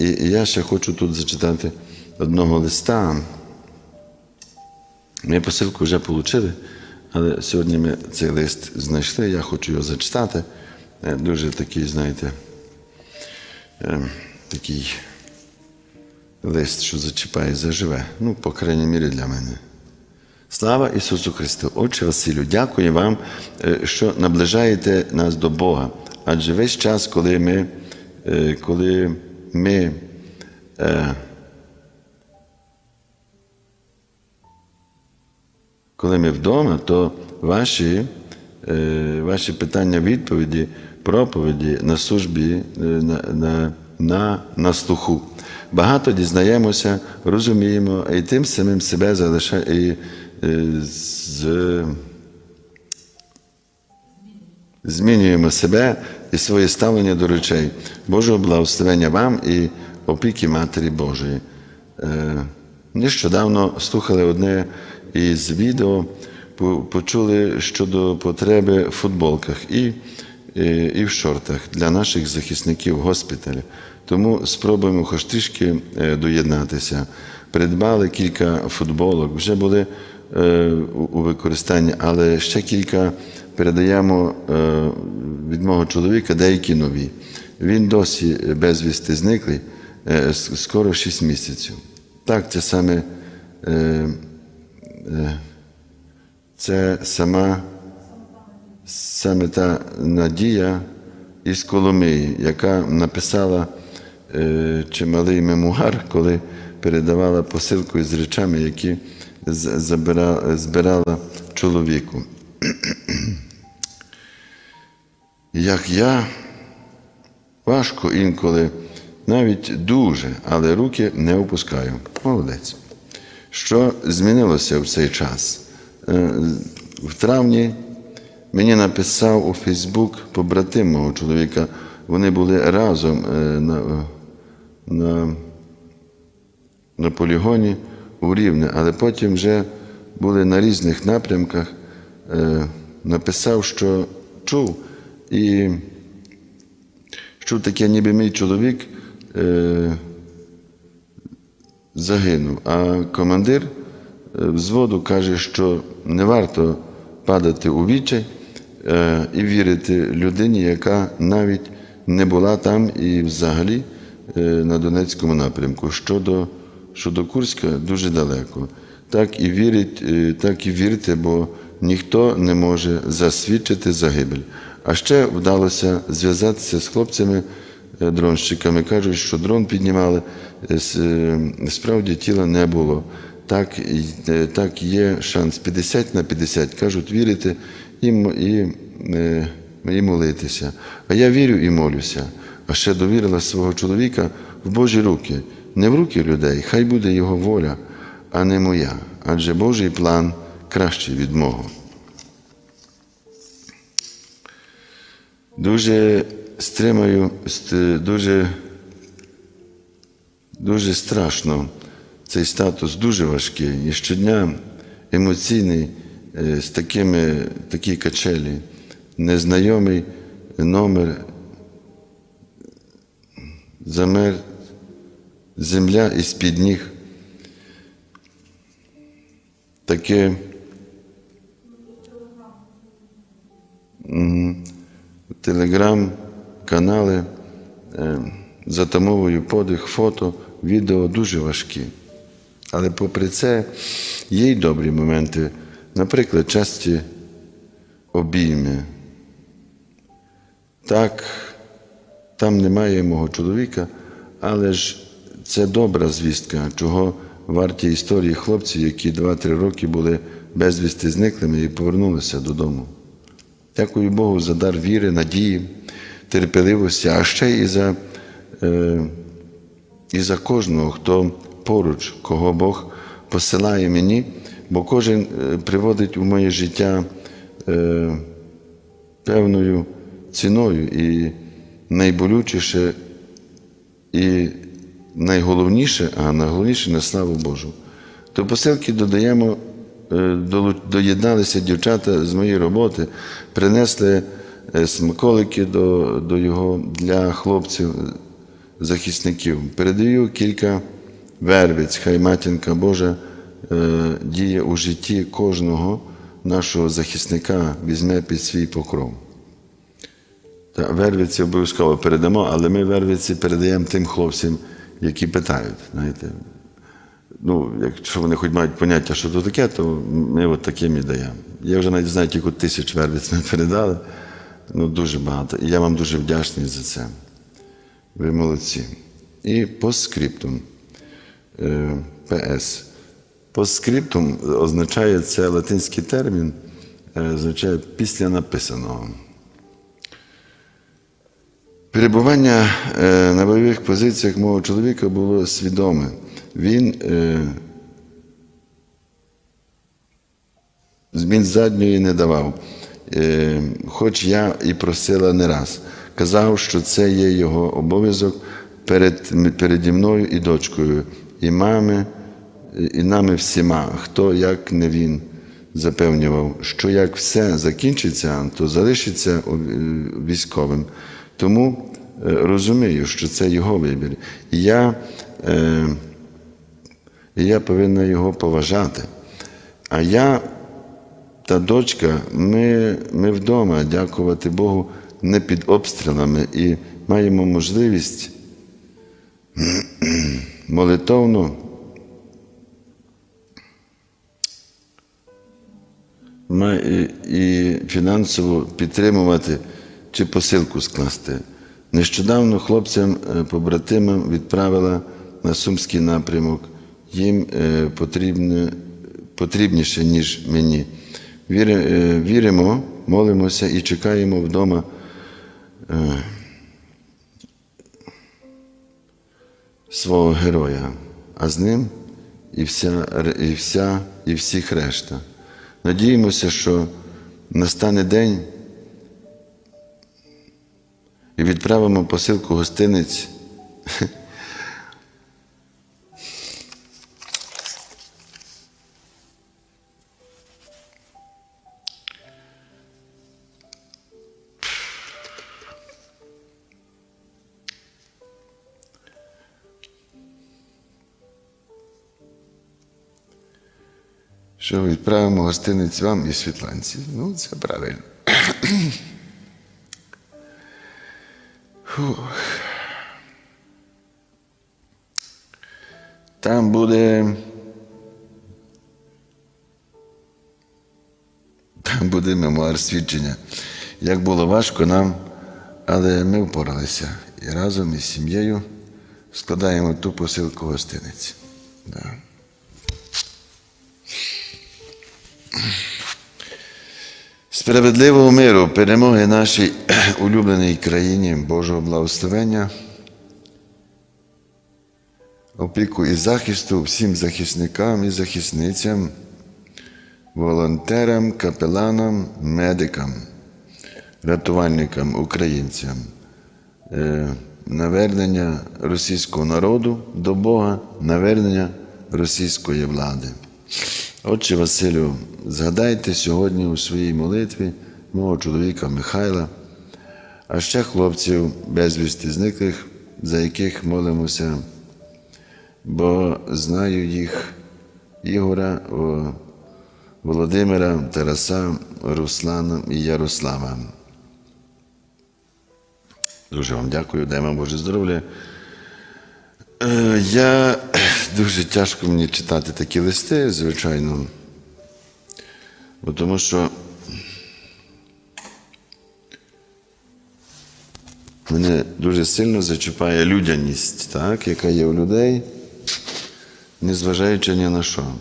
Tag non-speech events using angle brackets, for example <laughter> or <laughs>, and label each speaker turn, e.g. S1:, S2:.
S1: І, я ще хочу тут зачитати одного листа. Ми посилку вже отримали, але сьогодні ми цей лист знайшли. Я хочу його зачитати. Е, Дуже такий, знаєте, е, такий лист, що зачіпає, заживе. Ну, по крайній мірі для мене. Слава Ісусу Христу! Отче Василю, дякую вам, е, що наближаєте нас до Бога. Адже весь час, коли ми, коли ми е, коли ми вдома, то ваші, е, ваші питання відповіді, проповіді на службі е, на, на, на, на слуху. Багато дізнаємося, розуміємо, і тим самим себе залишаємо е, з, змінюємо себе і своє ставлення до речей. Божого благословення вам і опіки Матері Божої. Е, Нещодавно слухали одне із відео, почули щодо потреби в футболках і, і, і в шортах для наших захисників госпіталя. Тому спробуємо хоч трішки е, доєднатися. Придбали кілька футболок, вже були е, у використанні, але ще кілька передаємо е, від мого чоловіка деякі нові. Він досі безвісти зниклий, е, скоро 6 місяців. Так, це саме е, це сама саме та Надія із Коломиї, яка написала чималий мемуар, коли передавала посилку із речами, які збирала чоловіку. Як я, важко інколи, навіть дуже, але руки не опускаю. Молодець. Що змінилося в цей час? Е, В травні мені написав у Фейсбук побратим мого чоловіка. Вони були разом е, на, на, на полігоні у Рівне, але потім вже були на різних напрямках. Е, Написав, що чув і що таке, ніби мій чоловік е, загинув. А командир е, взводу каже, що не варто падати у вічай е, і вірити людині, яка навіть не була там і взагалі е, на Донецькому напрямку. Щодо, щодо Курська дуже далеко. Так і вірить, е, так і вірте, бо ніхто не може засвідчити загибель. А ще вдалося зв'язатися з хлопцями, е, дронщиками. Кажуть, що дрон піднімали, е, е, справді тіла не було. Так, так є шанс 50 на 50. Кажуть, вірити і, і, і молитися. А я вірю і молюся. А ще довірила свого чоловіка в Божі руки, не в руки людей, хай буде його воля, а не моя. Адже Божий план кращий від мого. Дуже стримаю, дуже, дуже страшно. Цей статус дуже важкий. І щодня емоційний, е, з такими такі качелі, незнайомий номер, замер, земля із-під ніг. Таке телеграм-канали е, затамовую подих, фото, відео дуже важкі. Але попри це є й добрі моменти, наприклад, часті обійми. Так, там немає мого чоловіка, але ж це добра звістка, чого варті історії хлопців, які 2-3 роки були безвісти зниклими і повернулися додому. Дякую Богу за дар віри, надії, терпеливості, а ще і за, е, і за кожного, хто поруч, кого Бог посилає мені, бо кожен е, приводить у моє життя е, певною ціною і найболючіше, і найголовніше, а найголовніше на славу Божу. До посилки додаємо, доєдналися дівчата з моєї роботи, принесли е, смаколики до, до його для хлопців захисників. Передаю кілька вервиць, хай матінка Божа е, діє у житті кожного нашого захисника, візьме під свій покров. Та вервиці обов'язково передамо, але ми вервиці передаємо тим хлопцям, які питають. Знаєте. Ну, якщо вони хоч мають поняття, що то таке, то ми от таким і даємо. Я вже навіть знаю, кілька тисяч вервиць ми передали. Ну, дуже багато. І я вам дуже вдячний за це. Ви молодці. І. Е, ПС. Постскриптум означає це латинський термін, е, означає після написаного. Перебування е, на бойових позиціях мого чоловіка було свідоме. Він, е, він задньої не давав, е, хоч я і просила не раз. Казав, що це є його обов'язок перед, переді мною і дочкою, і мами, і нами всіма, хто як не він запевнював, що як все закінчиться, то залишиться е, військовим. Тому е, розумію, що це його вибір. І я, е, і я повинна його поважати. А я та дочка, ми, ми вдома, дякувати Богу, не під обстрілами і маємо можливість <clears throat> молитовно і, фінансово підтримувати чи посилку скласти. Нещодавно хлопцям, е, побратимам відправила на Сумський напрямок. Їм е, потрібне, потрібніше, ніж мені. Е, віримо, молимося і чекаємо вдома. е, Свого героя, а з ним і вся, і вся, і всіх решта. Надіємося, що настане день і відправимо посилку гостиниць. <laughs> Що відправимо гостиниць вам і Світланці. Ну, це правильно. Фух. Там буде. Там буде мемуар свідчення. Як було важко нам, але ми впоралися. І разом із сім'єю складаємо ту посилку гостиниць. Да. Справедливого миру, перемоги нашій <clears throat> улюбленій країні, Божого благословення, опіку і захисту всім захисникам і захисницям, волонтерам, капеланам, медикам, рятувальникам, українцям, е, навернення російського народу до Бога, навернення російської влади. Отче Василю, згадайте сьогодні у своїй молитві мого чоловіка Михайла, а ще хлопців безвісти зниклих, за яких молимося, бо знаю їх Ігора, Володимира, Тараса, Руслана і Ярослава. Дуже вам дякую, дай вам Боже здоров'я. Е, Я дуже тяжко мені читати такі листи, звичайно. Бо тому що мене дуже сильно зачіпає людяність, так, яка є у людей, незважаючи ні на що.